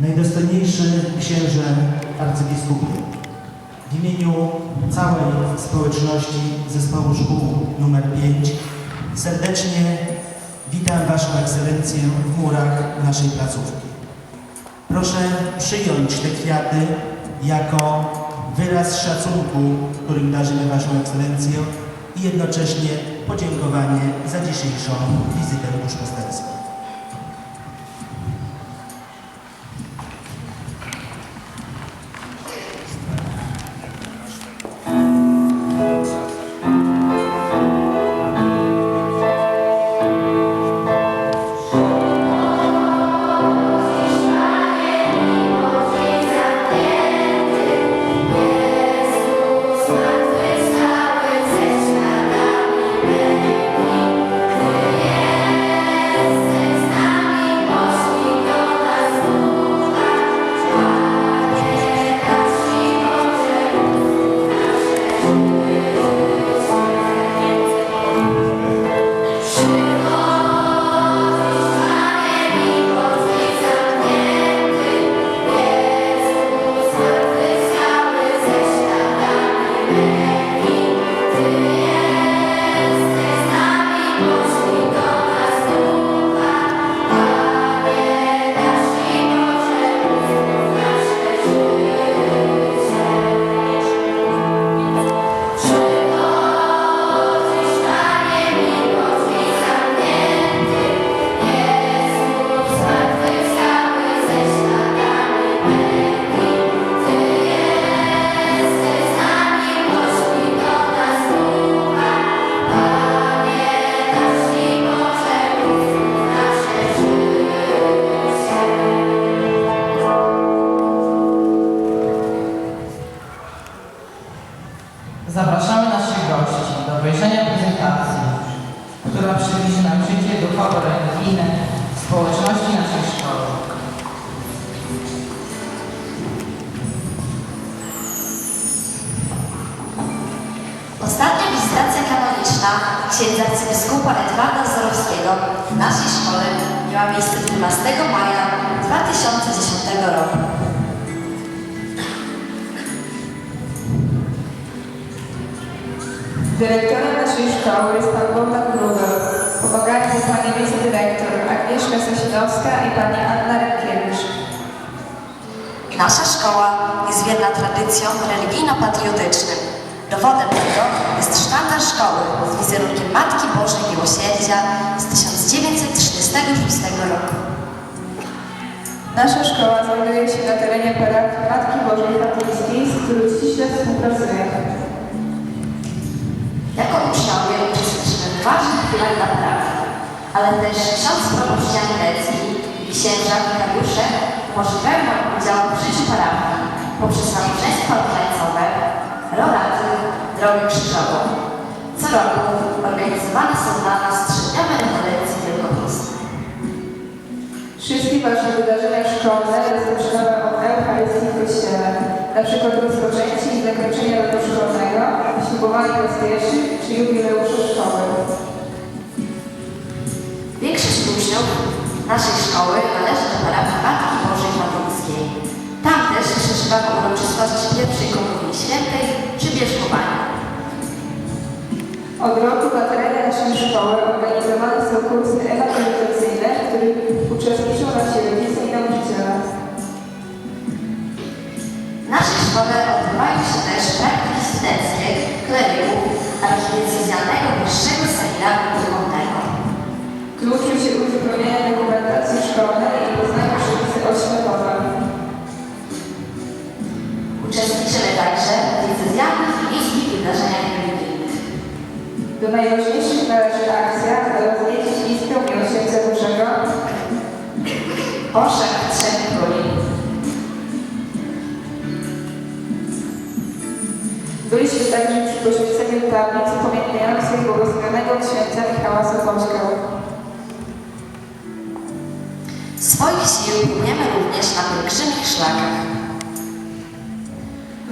Najdostojniejszy księże arcybiskupie, w imieniu całej społeczności Zespołu Szkół nr 5 serdecznie witam Waszą Ekscelencję w murach naszej placówki. Proszę przyjąć te kwiaty jako wyraz szacunku, którym darzymy Waszą Ekscelencję i jednocześnie podziękowanie za dzisiejszą wizytę duszpasterską. Zapraszamy naszych gości do obejrzenia prezentacji, która przybliży nam życie duchowo-religijne społeczności naszej szkoły. Ostatnia wizytacja kanoniczna księdza arcybiskupa Edwarda Zorowskiego w naszej szkole miała miejsce 12 maja 2010 roku. Dyrektorem naszej szkoły jest pan Bogdan Grudel. Pomagają mu pani wicedyrektor Agnieszka Sasidowska i pani Anna Rękiewicz. Nasza szkoła jest wierna tradycjom religijno-patriotycznym. Dowodem tego jest sztandar szkoły z wizerunkiem Matki Bożej Miłosierdzia z 1936 roku. Nasza szkoła znajduje się na terenie parafii Matki Bożej Fatyńskiej, z którą ściśle współpracujemy. Jako uczniowie uczestniczymy w ważnych chwilach parafii, ale też ksiądz proboszcz Lecki i księża wikariusze umożliwiają nam udział w życiu parafii poprzez nabożeństwa odkrańcowe, roraty, drogę krzyżową. Co roku organizowane są dla nas trzydniowe rekolekcje wielkopostne. Wszystkie ważne wydarzenia szkolne rozpoczynamy od Eucharystii w Kościele, na przykład rozpoczęcie i zakończenie roku szkolnego, ślubowanie rozwieszczych czy jubileusze szkoły. Większość uczniów naszej szkoły należy do parafii Matki Bożej Fatyńskiej. Tam też przeżywamy uroczystość pierwszej komunii świętej przy bierzmowaniu. Od roku na terenie naszej szkoły organizowane są kursy ewangelizacyjne, w których uczestniczą nasi rodzice i nauczyciele. W naszej szkole odbywają się też praktyki studenckie kleryków archidiecezjalnego wyższego seminarium. Tu uczył się uzupełniania dokumentacji szkolnej i poznania przepisy oświatowe. Uczestniczymy także w diecezjalnych i miejskich wydarzeniach religijnych. Do najważniejszych należy akcja roznieść iskrę miłosierdzia Bożego Orzech Trzech Króli. Byliśmy także przy poświęceniu tablic upamiętniającej błogosławionego księdza Michała Sokołska. Swoich sił płyniemy również na pielgrzymich szlakach.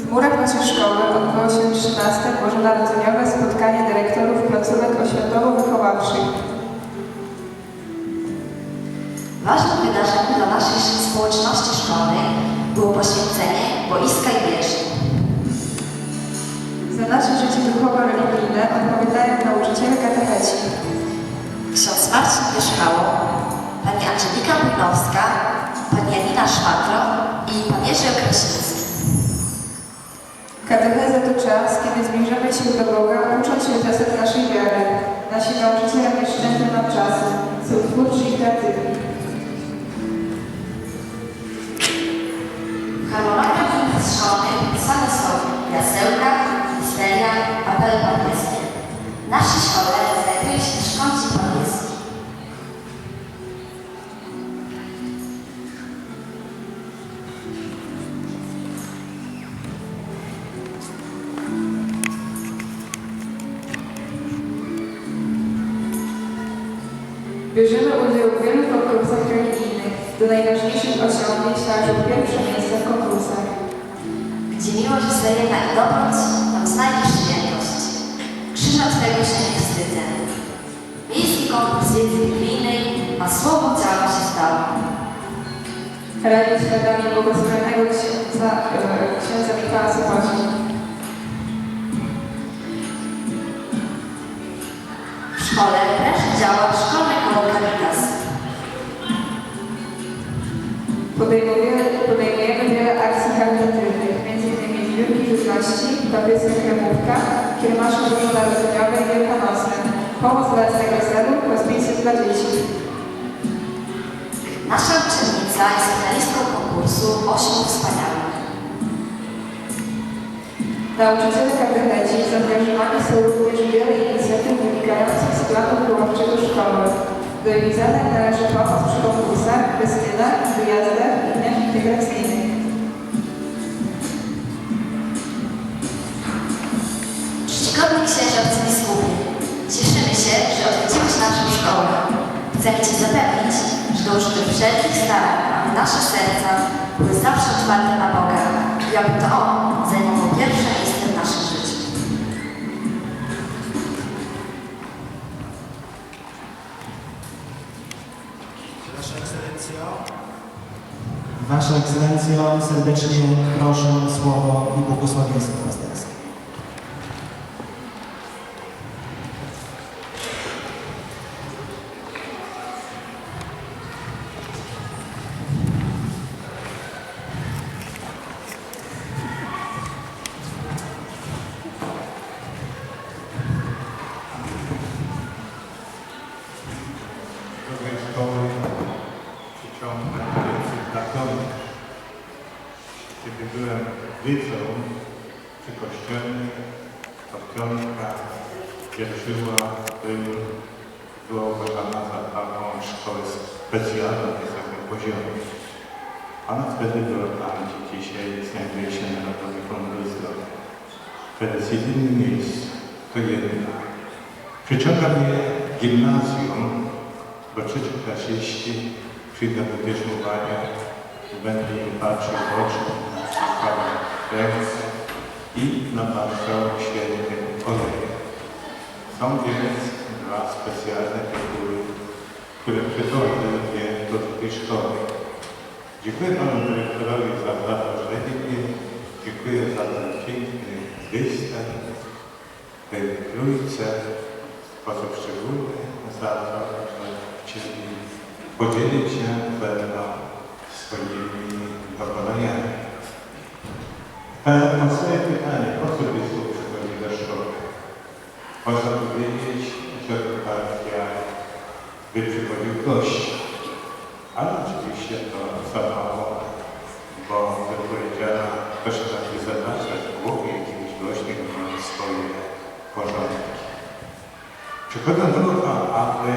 W murach naszej szkoły odbyło się 13. bożonarodzeniowe spotkanie dyrektorów placówek oświatowo-wychowawczych. Ważnym wydarzeniem dla naszej społeczności szkolnej było poświęcenie boiska i wieży. Za nasze życie duchowo-religijne odpowiadają nauczyciele katecheci. Ksiądz Marcin Wierzchało, pani Angelika Bujnowska, pani Janina Szmatro i pan Jerzy Okrasiński. Katecheza to czas, kiedy zbliżamy się do Boga, ucząc się zasad naszej wiary. Nasi nauczyciele nie szczędzą nam czasu, są twórczy i kreatywni. W harmonogramie imprez szkolnych pisane są jasełka, apele papieskie. W naszej szkole znajduje się też kącik papieski. Bierzemy udział w wielu konkursach religijnych. Do najważniejszych osiągnięć należą pierwsze miejsca w konkursach. Gdzie miłość wzajemna i dobroć, tam znajdziesz świętość. Twego się nie wstydzę. Miejski konkurs wiedzy biblijnej, a słowo ciało się stało. Radzić śladami błogosławionego księdza, e, księdza Michała Sopoci. W szkole też działa szkolne koło Caritas. Podejmujemy, podejmujemy wiele akcji charytatywnych, m.in. zbiórki żywności, papieska kremówka, kiermasze bożonarodzeniowe i wielkanocne, pomoc dla tego celu, hospicje dla dzieci. Nasza uczennica jest finalistką konkursu Ośmiu Wspaniałych. Nauczyciele katecheci zaangażowani są również wiele inicjatyw wynikających z planu wychowawczego szkoły. Do ich zadań należy pomoc przy konkursach, festynach, wyjazdach i dniach integracyjnych. Chcemy Cię zapewnić, że dołożymy wszelkich starań, aby nasze serca były zawsze otwarte na Boga i aby to On zajmował pierwsze miejsce w naszym życiu. Wasza Ekscelencjo. Wasza Ekscelencjo, serdecznie proszę o słowo i błogosławieństwo Kiedy byłem w liceum przy kościelnie, papionka wierzyła był wyobrazana za taką szkołę specjalną wysokim poziomie. Ona wtedy była tam, gdzie dzisiaj znajduje się Narodowy Fundusz Zdrowia. Wtedy z jedynym miejsc, to jedna. Przyciąga mnie gimnazjum, bo przecież 40 przyjdę do dyżurowania, będę im patrzył w oczy, na Pana ręce i na Pana święty oleje. Są więc dwa specjalne tytuły, które przytoczę mnie do tej szkoły. Dziękuję Panu Dyrektorowi za zaproszenie mnie, dziękuję za ten piękny występ, tej trójce, w sposób szczególny za to, że Ciebie podzielić się mną swoimi dokonaniami. E, Podstawię pytanie, po co biskup przychodzi do szkoły? Można powiedzieć, że jak by przychodził gość. Ale oczywiście to za mało, bo jak powiedziała, to się takie zadać w głowie jakimś gościem, ma swoje porządki. Przychodzą do aby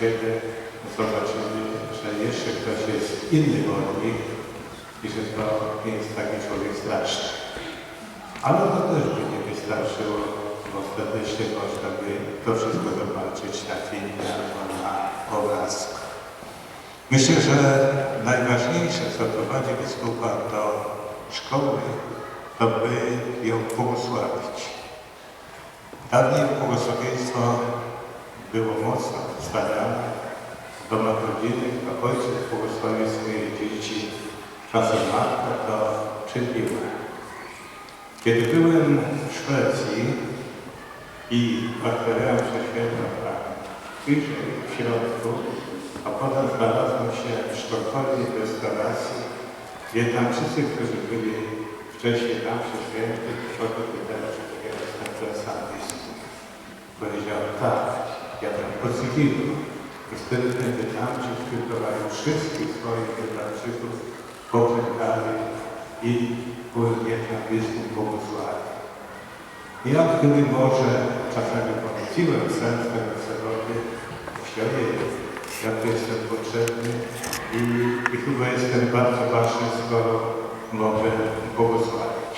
nauczyciele zobaczyli, że jeszcze ktoś jest inny od nich i że to jest taki człowiek straszny. Ale to też by nie wystarczyło, bo ostatecznie można by to wszystko zobaczyć na filmie albo na obrazku. Myślę, że najważniejsze, co prowadzi biskupa do szkoły, to by ją błogosławić. Dawniej błogosławieństwo było mocno wspaniałe, domach rodzinnych, to ojciec błogosławił swoje dzieci. Czasem matka to czyniła. Kiedy byłem w Szwecji i otwierałem prześwietną wyżej w środku, a potem znalazłem się w Sztokholmie w restauracji, gdzie tam wszyscy, którzy byli wcześniej tam przy świętych, przychodzą czy to ja jestem. Powiedziałem, tak, ja tam posypiłem. I wtedy ten Wietnamczyk przygotowali wszystkich swoich Wietnamczyków, poklękali i były Wietnam biskup błogosławił. Ja wtedy może czasami pomyśliłem tego sobie, myślałem, jak to jestem potrzebny i, i chyba jestem bardzo ważny, skoro mogę błogosławić.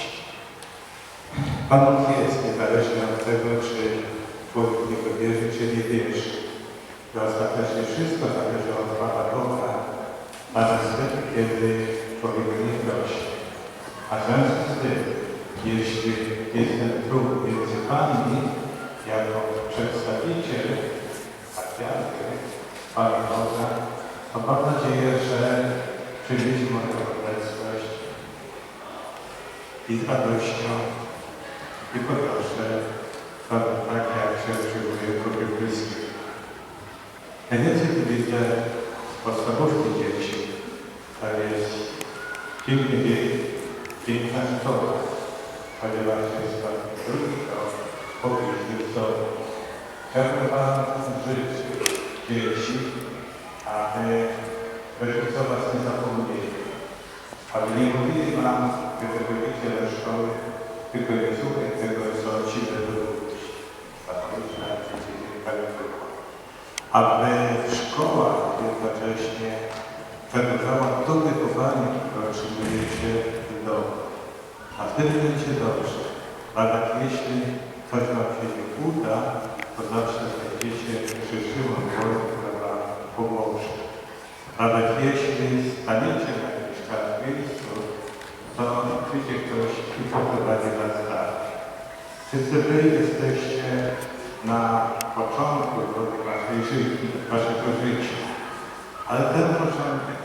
Pan jest, niezależnie od tego, czy człowiek w Niego wierzy, czy nie wierzy. I ostatecznie wszystko zależy od Pana Boga, a wtedy, kiedy człowiek nie prosi. A w związku z tym, jeśli jest ten próg między Wami, jako przedstawiciel patriarchy Pana Boga, to mam nadzieję, że przyjmiecie moją obecność i z radością i poproszę Pana tak, jak się przyjmuje grupy bliskich. Najwięcej widzę podstawówki dzieci. To jest piękny wiek, piękna szkoła, ponieważ jest krok po pięknym wzoru. Chciałbym Wam życzyć dzieci, aby rodzice Was nie zapomnieli. Aby nie mówili Wam, gdy wychodzicie do szkoły, tylko nie słuchaj tego, co Ci będą mówić. Patryczna, aby szkoła jednocześnie przekazała to wychowanie, które otrzymujecie w domu. A wtedy będzie dobrze. Ale jeśli coś Wam się nie uda, to zawsze znajdziecie przyszłą wolę, która Wam pomoże. Nawet jeśli staniecie na jakimś czas w miejscu, to przyjdzie ktoś i poprowadzi Was dalej. Wszyscy Wy jesteście na początku drogi waszej życia, waszego życia. Ale ten początek